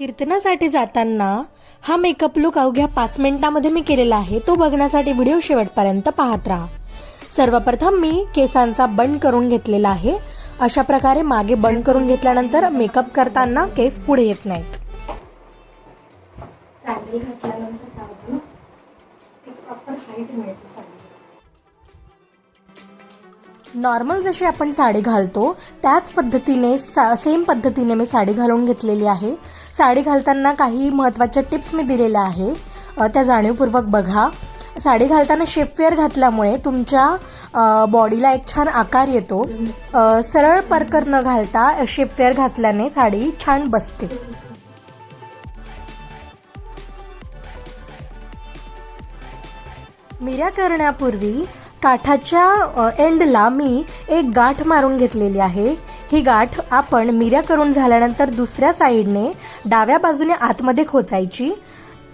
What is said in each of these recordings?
कीर्तनासाठी जाताना हा makeup look अवघ्या पाच मिनिटांमध्ये मी केलेला आहे. तो बघण्यासाठी व्हिडिओ शेवटपर्यंत पाहत राहा. सर्वप्रथम मी केसांचा बंड करून घेतलेला आहे. अशा प्रकारे मागे बंड करून घेतल्यानंतर मेकअप करताना केस पुढे येत नाहीत. घातल्यानंतर हाईट मिळते नॉर्मल जशी आपण साडी घालतो त्याच पद्धतीने सा सेम पद्धतीने मी साडी घालून घेतलेली आहे. साडी घालताना काही महत्त्वाच्या टिप्स मी दिलेल्या आहे. त्या जाणीवपूर्वक बघा. साडी घालताना शेपवेअर घातल्यामुळे तुमच्या बॉडीला एक छान आकार येतो. सरळ परकर न घालता शेपवेअर घातल्याने साडी छान बसते. मिऱ्या करण्यापूर्वी काठाच्या एंडला मी एक गाठ मारून घेतलेली आहे. ही गाठ आपण मिऱ्या करून झाल्यानंतर दुसऱ्या साईडने डाव्या बाजूने आतमध्ये खोचायची.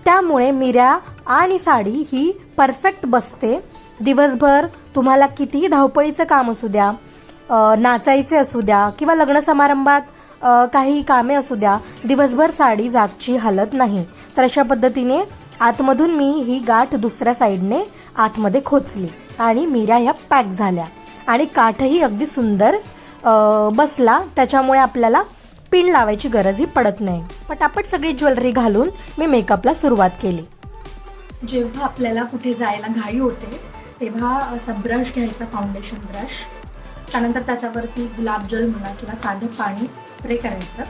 त्यामुळे मिऱ्या आणि साडी ही परफेक्ट बसते. दिवसभर तुम्हाला कितीही धावपळीचं काम असू द्या नाचायचे असू द्या किंवा लग्न समारंभात काही कामे असू द्या दिवसभर साडी जागची हालत नाही. तर अशा पद्धतीने आतमधून मी ही गाठ दुसऱ्या साईडने आतमध्ये खोचली. आणि मिऱ्या ह्या पॅक झाल्या. आणि काठही अगदी सुंदर बसला. त्याच्यामुळे आपल्याला पिन लावायची गरजही पडत नाही. पटापट सगळी ज्वेलरी घालून मी मेकअपला सुरुवात केली. जेव्हा आपल्याला कुठे जायला घाई होते तेव्हा असा ब्रश घ्यायचा फाउंडेशन ब्रश त्यानंतर त्याच्यावरती गुलाबजल म्हणा किंवा साधं पाणी स्प्रे करायचं.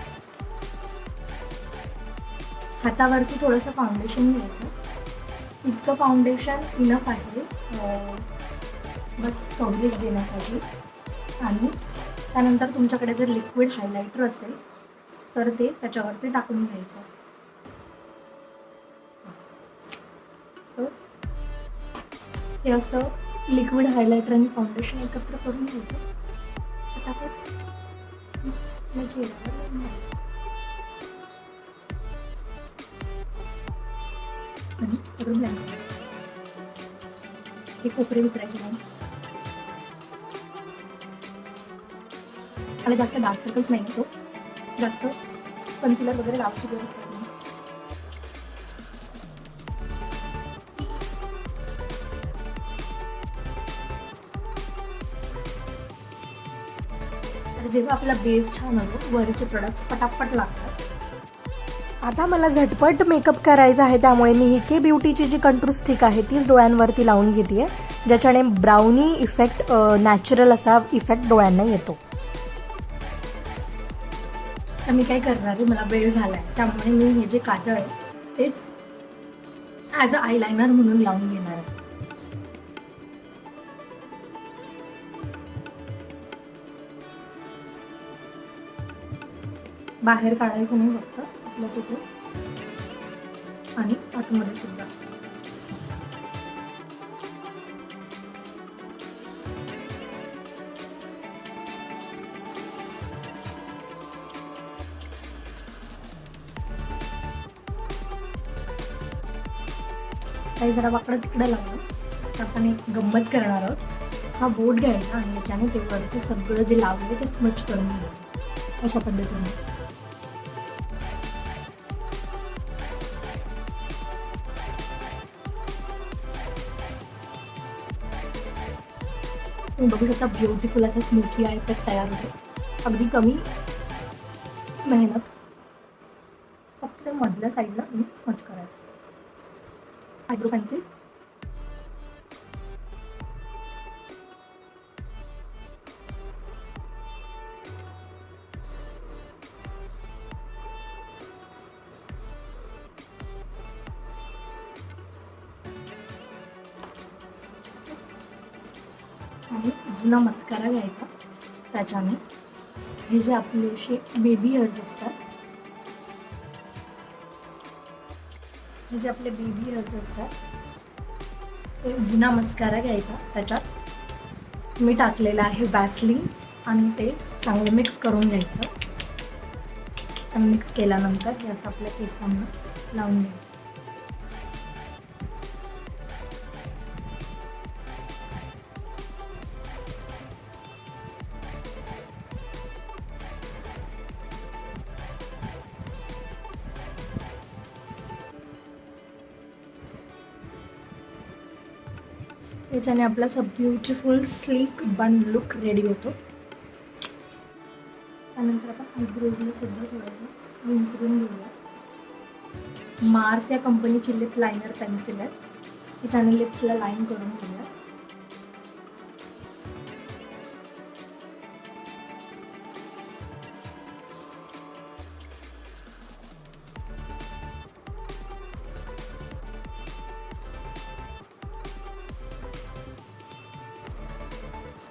हातावरती थोडंसं फाउंडेशन घ्यायचं. इतकं फाउंडेशन इनफ आहे बस कव्हरेज देण्यासाठी. आणि त्यानंतर तुमच्याकडे जर लिक्विड हायलायटर असेल तर ते त्याच्यावरती टाकून घ्यायचं. सो हे असं लिक्विड हायलायटर आणि फाउंडेशन एकत्र करून घ्यायचं. घ्यायचं. म्हणजे आणि करून घ्यायचं. हे कोपरे विसरायचे नाही. मला जास्त डार्क सर्कल्स नाही येतो जास्त कन्सिलर वगैरे लावायची गरज पडत नाही तर जेव्हा आपला बेस छान होतो वरचे प्रोडक्ट्स पटापट लागतात. आता मला झटपट मेकअप करायचा आहे त्यामुळे मी ही के ब्युटीची जी कंट्रोल स्टिक आहे तीच डोळ्यांवरती लावून घेते ज्याच्याने ब्राउनी इफेक्ट नॅचरल असा इफेक्ट डोळ्यांना येतो. तर मी काय करणार आहे? मला वेळ झाला आहे त्यामुळे मी हे जे काजळ आहे तेच ॲज अ आयलायनर म्हणून लावून घेणार आहे. बाहेर काढायचं नाही फक्त आपलं तिथे. आणि आतमध्ये सुद्धा. काही जरा वाकडं तिकडं लागलं. तर आपण एक गंमत करणार आहोत. हा बोट घ्यायचा आणि याच्याने ते वरचं सगळं जे लावलं ते स्मच करून घ्यायचं. अशा पद्धतीने. बघू शकता ब्युटिफुल आता स्मोकी आहे तर तयार होते. अगदी कमी मेहनत. फक्त मधल्या साईडला स्मच करायचं. आयब्रो पेन्सिल आणि जुना मस्कारा घ्यायचा. त्याच्याने हे जे आपले असे बेबी हेअर्स असतात हे जे आपले बेबी हेअर्स असतात ते जुना मस्कारा घ्यायचा त्याच्यात. मी टाकलेलं आहे वॅसलिंग आणि ते चांगलं मिक्स करून घ्यायचं. मिक्स केल्यानंतर हे असं आपल्या केसांना लावून घ्यायचं. याच्याने आपला सब beautiful sleek bun look ready होतो. त्यानंतर आपण आयब्रोजला सुद्धा थोडंसं विंचरून घेऊया. मार्स या कंपनीची लिप लायनर पेन्सिल आहे. त्याच्याने लिप्सला लाईन करून घेऊया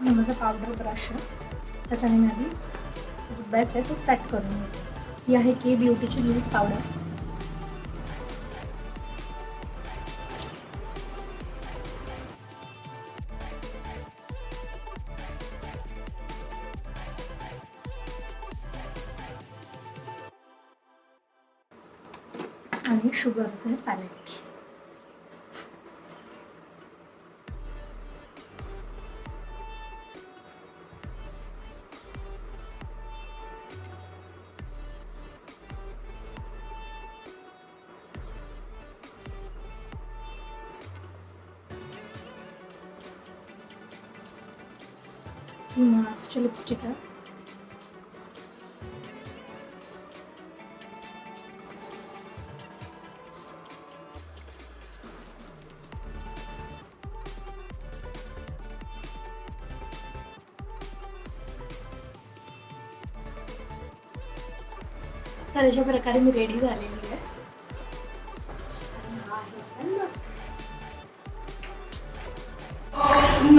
हा माझा पावडर ब्रश आहे. त्याच्याने मी आधी बेस आहे तो सेट करून घेते. ही आहे के ब्युटीची लूज पावडर आणि शुगरचे पॅलेट ही मार्सची लिपस्टिक आहे तर अशा प्रकारे मी रेडी झालेली आहे. आणि